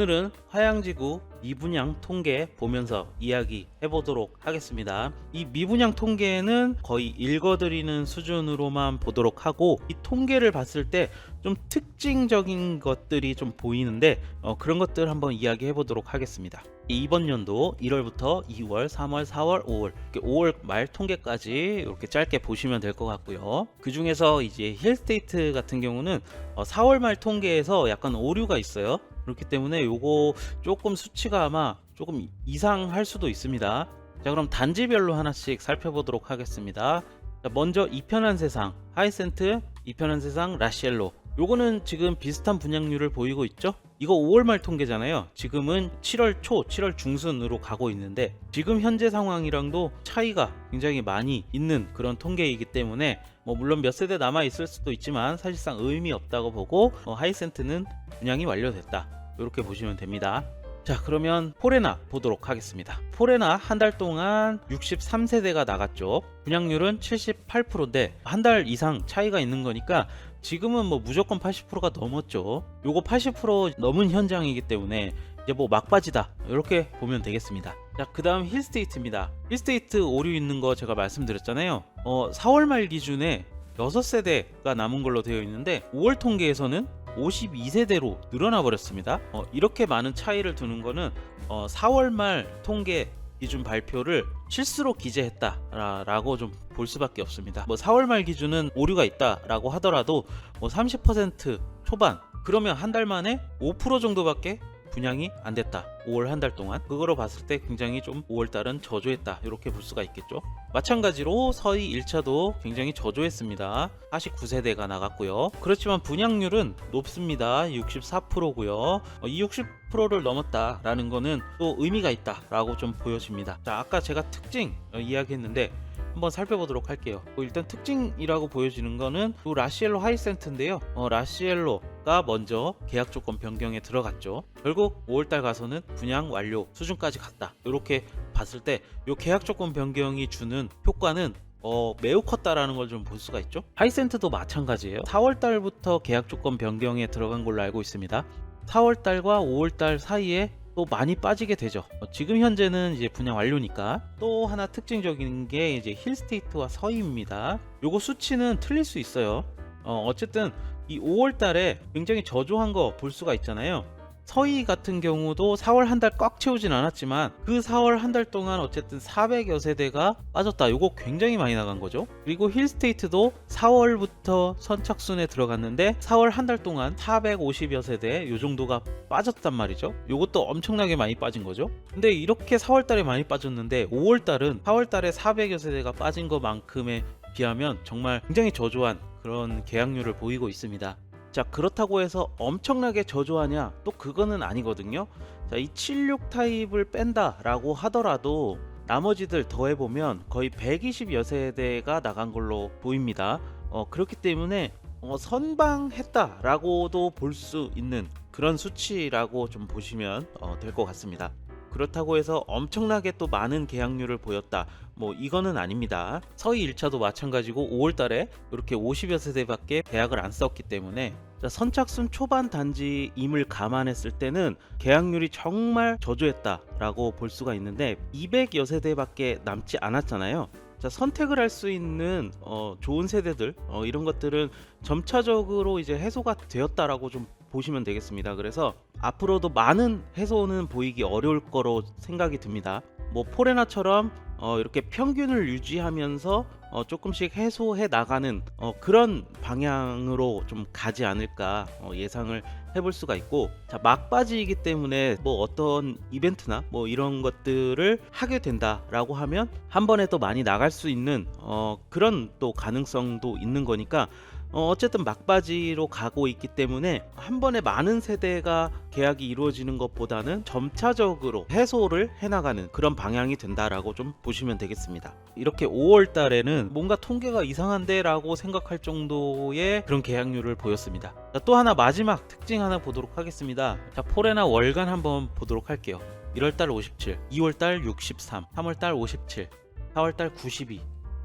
오늘은 화양지구 미분양 통계 보면서 이야기 해보도록 하겠습니다. 이 미분양 통계는 거의 읽어드리는 수준으로만 보도록 하고 이 통계를 봤을 때 좀 특징적인 것들이 좀 보이는데 어, 그런 것들 한번 이야기해 보도록 하겠습니다. 이번 연도 1월부터 2월, 3월, 4월, 5월, 이렇게 5월 말 통계까지 이렇게 짧게 보시면 될 것 같고요. 그 중에서 이제 힐스테이트 같은 경우는 어, 4월 말 통계에서 약간 오류가 있어요. 그렇기 때문에 요거 조금 수치가 아마 조금 이상할 수도 있습니다. 자, 그럼 단지별로 하나씩 살펴보도록 하겠습니다. 자, 먼저 이편한 세상, 하이센트, 이편한 세상, 라시엘로. 요거는 지금 비슷한 분양률을 보이고 있죠? 이거 5월 말 통계잖아요. 지금은 7월 초, 7월 중순으로 가고 있는데 지금 현재 상황이랑도 차이가 굉장히 많이 있는 그런 통계이기 때문에 뭐 물론 몇 세대 남아 있을 수도 있지만 사실상 의미 없다고 보고 어, 하이센트는 분양이 완료됐다. 이렇게 보시면 됩니다. 자 그러면 포레나 보도록 하겠습니다. 포레나 한 달 동안 63세대가 나갔죠. 분양률은 78%인데 한 달 이상 차이가 있는 거니까 지금은 뭐 무조건 80%가 넘었죠. 요거 80% 넘은 현장이기 때문에 이제 뭐 막바지다 이렇게 보면 되겠습니다. 자그 다음 힐스테이트입니다. 힐스테이트 오류 있는 거 제가 말씀드렸잖아요. 어 4월 말 기준에 6세대가 남은 걸로 되어 있는데 5월 통계에서는 52세대로 늘어나 버렸습니다. 어, 이렇게 많은 차이를 두는 거는 어, 4월 말 통계 기준 발표를 실수로 기재했다라고 좀 볼 수밖에 없습니다. 뭐 4월 말 기준은 오류가 있다라고 하더라도 뭐 30% 초반 그러면 한 달 만에 5% 정도밖에 분양이 안 됐다. 5월 한 달 동안 그거로 봤을 때 굉장히 좀 5월 달은 저조했다. 이렇게 볼 수가 있겠죠. 마찬가지로 서희 1차도 굉장히 저조했습니다. 49세대가 나갔고요. 그렇지만 분양률은 높습니다. 64%고요. 이 60%를 넘었다라는 거는 또 의미가 있다라고 좀 보여집니다. 자, 아까 제가 특징 어, 이야기했는데 한번 살펴보도록 할게요. 뭐 일단 특징이라고 보여지는 거는 또 라시엘로 하이센트인데요. 어, 라시엘로 가 먼저 계약 조건 변경에 들어갔죠. 결국 5월달 가서는 분양 완료 수준까지 갔다. 이렇게 봤을 때 이 계약 조건 변경이 주는 효과는 어, 매우 컸다라는 걸 좀 볼 수가 있죠. 하이센트도 마찬가지예요. 4월 달부터 계약 조건 변경에 들어간 걸로 알고 있습니다. 4월 달과 5월 달 사이에 또 많이 빠지게 되죠. 어, 지금 현재는 이제 분양 완료니까 또 하나 특징적인 게 이제 힐스테이트와 서희입니다. 요거 수치는 틀릴 수 있어요. 어, 어쨌든 이 5월 달에 굉장히 저조한 거 볼 수가 있잖아요. 서희 같은 경우도 4월 한 달 꽉 채우진 않았지만 그 4월 한 달 동안 어쨌든 400여 세대가 빠졌다. 요거 굉장히 많이 나간 거죠. 그리고 힐스테이트도 4월부터 선착순에 들어갔는데 4월 한 달 동안 450여 세대 요 정도가 빠졌단 말이죠. 요것도 엄청나게 많이 빠진 거죠. 근데 이렇게 4월 달에 많이 빠졌는데 5월 달은 4월 달에 400여 세대가 빠진 것만큼에 비하면 정말 굉장히 저조한 그런 계약률을 보이고 있습니다. 자 그렇다고 해서 엄청나게 저조하냐? 또 그거는 아니거든요. 자 이 76 타입을 뺀다라고 하더라도 나머지들 더해보면 거의 120여 세대가 나간 걸로 보입니다. 어 그렇기 때문에 어, 선방했다라고도 볼 수 있는 그런 수치라고 좀 보시면 어, 될 것 같습니다 그렇다고 해서 엄청나게 또 많은 계약률을 보였다. 뭐 이거는 아닙니다. 서희 1차도 마찬가지고 5월 달에 이렇게 50여 세대밖에 계약을 안 썼기 때문에 자, 선착순 초반 단지임을 감안했을 때는 계약률이 정말 저조했다라고 볼 수가 있는데 200여 세대밖에 남지 않았잖아요. 자, 선택을 할 수 있는 어, 좋은 세대들 어, 이런 것들은 점차적으로 이제 해소가 되었다라고 좀 보시면 되겠습니다. 그래서 앞으로도 많은 해소는 보이기 어려울 거로 생각이 듭니다. 뭐 포레나처럼 어, 이렇게 평균을 유지하면서 어, 조금씩 해소해 나가는 어, 그런 방향으로 좀 가지 않을까 어, 예상을 해볼 수가 있고 자 막바지이기 때문에 뭐 어떤 이벤트나 뭐 이런 것들을 하게 된다라고 하면 한 번에 또 많이 나갈 수 있는 어, 그런 또 가능성도 있는 거니까 어, 어쨌든 막바지로 가고 있기 때문에 한 번에 많은 세대가 계약이 이루어지는 것보다는 점차적으로 해소를 해나가는 그런 방향이 된다라고 좀 보시면 되겠습니다. 이렇게 5월 달에는 뭔가 통계가 이상한데 라고 생각할 정도의 그런 계약률을 보였습니다. 자, 또 하나 마지막 특징 하나 보도록 하겠습니다. 자, 포레나 월간 한번 보도록 할게요. 1월 달 57, 2월 달 63, 3월 달 57, 4월 달 92,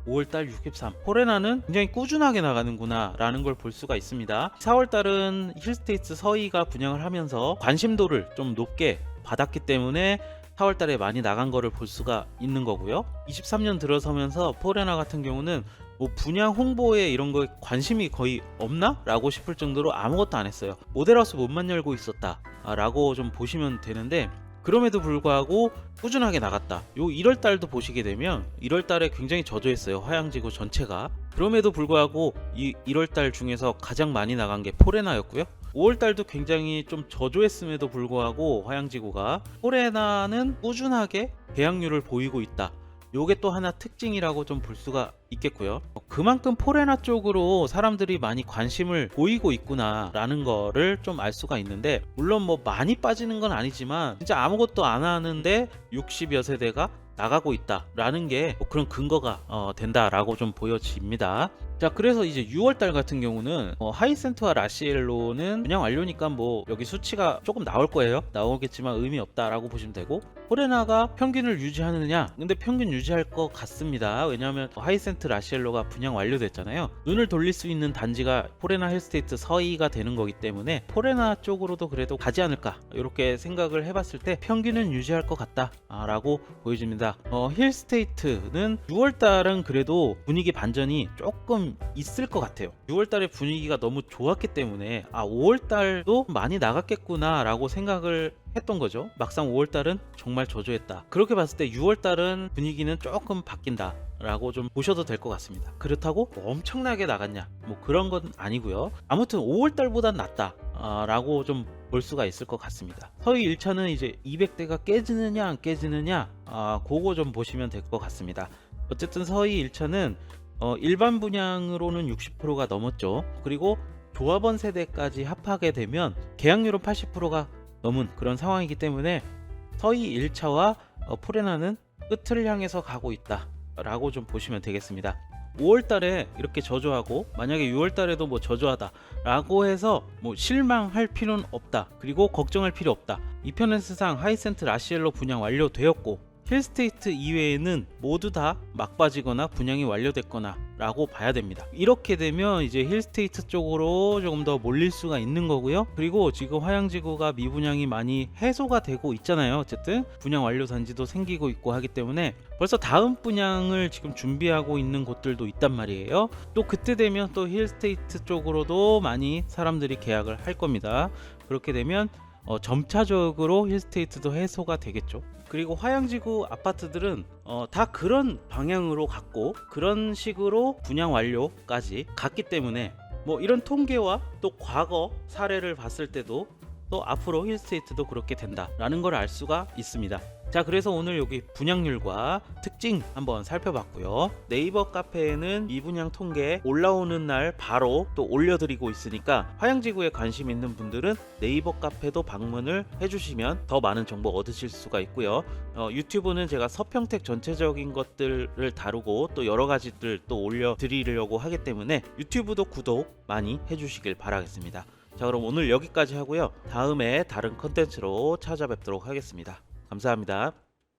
5월달 63. 포레나는 굉장히 꾸준하게 나가는구나 라는 걸 볼 수가 있습니다. 4월달은 힐스테이트 서희가 분양을 하면서 관심도를 좀 높게 받았기 때문에 4월달에 많이 나간 거를 볼 수가 있는 거고요. 23년 들어서면서 포레나 같은 경우는 뭐 분양 홍보에 이런 거에 관심이 거의 없나? 라고 싶을 정도로 아무것도 안 했어요. 모델하우스 못만 열고 있었다. 아, 라고 좀 보시면 되는데 그럼에도 불구하고 꾸준하게 나갔다. 요 1월 달도 보시게 되면 1월 달에 굉장히 저조했어요. 화양지구 전체가. 그럼에도 불구하고 이 1월 달 중에서 가장 많이 나간 게 포레나였고요. 5월 달도 굉장히 좀 저조했음에도 불구하고 화양지구가 포레나는 꾸준하게 배양률을 보이고 있다. 요게 또 하나 특징이라고 좀 볼 수가 있겠고요. 어, 그만큼 포레나 쪽으로 사람들이 많이 관심을 보이고 있구나라는 거를 좀 알 수가 있는데 물론 뭐 많이 빠지는 건 아니지만 진짜 아무것도 안 하는데 60여 세대가 나가고 있다라는 게 뭐 그런 근거가 어, 된다라고 좀 보여집니다. 자 그래서 이제 6월달 같은 경우는 어, 하이센트와 라시엘로는 그냥 완료니까 뭐 여기 수치가 조금 나올 거예요 나오겠지만 의미 없다라고 보시면 되고 포레나가 평균을 유지하느냐? 근데 평균 유지할 것 같습니다. 왜냐하면 하이센트 라시엘로가 분양 완료됐잖아요. 눈을 돌릴 수 있는 단지가 포레나 힐스테이트 서희가 되는 거기 때문에 포레나 쪽으로도 그래도 가지 않을까? 이렇게 생각을 해봤을 때 평균은 유지할 것 같다 아, 라고 보여집니다. 어, 힐스테이트는 6월달은 그래도 분위기 반전이 조금 있을 것 같아요. 6월달에 분위기가 너무 좋았기 때문에 아 5월달도 많이 나갔겠구나 라고 생각을 했던 거죠. 막상 5월달은 정말 저조했다. 그렇게 봤을 때 6월달은 분위기는 조금 바뀐다. 라고 좀 보셔도 될 것 같습니다. 그렇다고 뭐 엄청나게 나갔냐? 뭐 그런 건 아니고요. 아무튼 5월달보단 낫다. 아, 라고 좀 볼 수가 있을 것 같습니다. 서희 1차는 이제 200대가 깨지느냐 안 깨지느냐 아, 그거 좀 보시면 될 것 같습니다. 어쨌든 서희 1차는 어, 일반 분양으로는 60%가 넘었죠. 그리고 조합원 세대까지 합하게 되면 계약률은 80%가 넘은 그런 상황이기 때문에 서희 1차와 어, 포레나는 끝을 향해서 가고 있다 라고 좀 보시면 되겠습니다. 5월달에 이렇게 저조하고 만약에 6월달에도 뭐 저조하다 라고 해서 뭐 실망할 필요는 없다. 그리고 걱정할 필요 없다. 이 편에서상 하이센트 라시엘로 분양 완료되었고 힐스테이트 이외에는 모두 다 막빠지거나 분양이 완료됐거나 라고 봐야 됩니다. 이렇게 되면 이제 힐스테이트 쪽으로 조금 더 몰릴 수가 있는 거고요. 그리고 지금 화양지구가 미분양이 많이 해소가 되고 있잖아요. 어쨌든 분양 완료 단지도 생기고 있고 하기 때문에 벌써 다음 분양을 지금 준비하고 있는 곳들도 있단 말이에요. 또 그때 되면 또 힐스테이트 쪽으로도 많이 사람들이 계약을 할 겁니다. 그렇게 되면 어, 점차적으로 힐스테이트도 해소가 되겠죠. 그리고 화양지구 아파트들은 어, 다 그런 방향으로 갔고 그런 식으로 분양 완료까지 갔기 때문에 뭐 이런 통계와 또 과거 사례를 봤을 때도 또 앞으로 힐스테이트도 그렇게 된다라는 걸 알 수가 있습니다. 자 그래서 오늘 여기 분양률과 특징 한번 살펴봤고요. 네이버 카페에는 미분양 통계 올라오는 날 바로 또 올려드리고 있으니까 화양지구에 관심 있는 분들은 네이버 카페도 방문을 해주시면 더 많은 정보 얻으실 수가 있고요. 어, 유튜브는 제가 서평택 전체적인 것들을 다루고 또 여러 가지들 또 올려드리려고 하기 때문에 유튜브도 구독 많이 해주시길 바라겠습니다 자 그럼 오늘 여기까지 하고요 다음에 다른 컨텐츠로 찾아뵙도록 하겠습니다 감사합니다.